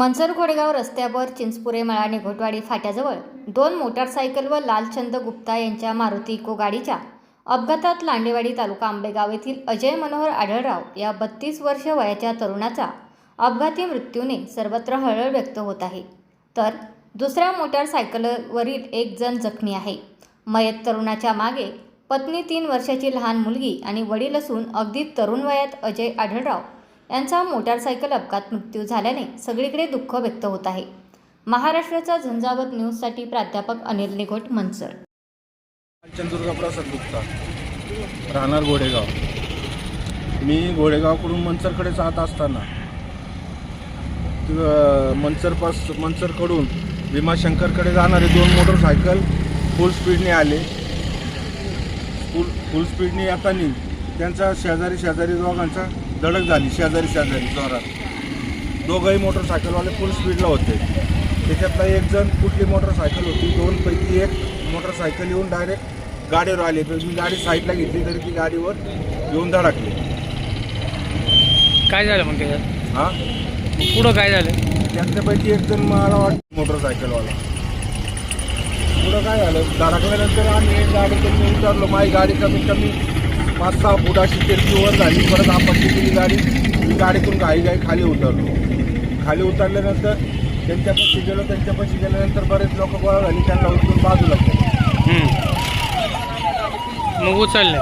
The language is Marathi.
मनसर घोडेगाव रस्त्यावर चिंचपुरे मळा निघोटवाडी फाट्याजवळ दोन मोटारसायकल व लालचंद गुप्ता यांच्या मारुती इको गाडीच्या अपघातात लांडेवाडी तालुका आंबेगाव येथील अजय मनोहर आढळराव या बत्तीस वर्ष वयाच्या तरुणाचा अपघाती मृत्यूने सर्वत्र हळहळ व्यक्त होत आहे. तर दुसऱ्या मोटारसायकलवरील एक जण जखमी आहे. मयत तरुणाच्या मागे पत्नी तीन वर्षाची लहान मुलगी आणि वडील असून अगदी तरुण वयात अजय आढळराव यांचा मोटारसायकल अपघात मृत्यू झाल्याने सगळीकडे दुःख व्यक्त होत आहे. महाराष्ट्राचा झंझावत न्यूजसाठी प्राध्यापक अनिल निघोट मनसर चंद्रदुर्गा प्रसाद गुप्ता. राहणार घोडेगाव. मी घोडेगावकडून मनसरकडे जात असताना तिथं मनसरपास मनसरकडून भीमाशंकरकडे जाणारे दोन मोटरसायकल फुल स्पीडने आले. फुल फुल स्पीडने येताना त्यांचा शेजारी शेजारी दोघांचा धडक झाली शेजारी शेजारी जोरात. दोघंही मोटरसायकलवाले फुल स्पीडला होते. त्याच्यातला एक जण कुठली मोटरसायकल होती दोनपैकी एक मोटरसायकल येऊन डायरेक्ट गाडीवर आली. तर मी गाडी साईडला घेतली तरी ती गाडीवर येऊन धडकली. काय झालं मग त्याच्यात? हां? पुढं काय झालं? त्यातल्यापैकी एक जण मला वाटतं मोटरसायकलवाला. पुढं काय झालं? धडकल्यानंतर आम्ही गाडीतून उतरलो माझी गाडी कमीत कमी. पाच सहा फूट अशी तिरकीवर झाली. परत आपत्ती केली गाडी मी गाडीतून घाई घाई खाली उतरलो. खाली उतरल्यानंतर त्यांच्यापाशी गेलो. त्यांच्यापाशी गेल्यानंतर बरेच लोक गोळा झाली. त्यांना उचलून बाजूला केलं मग उचलले.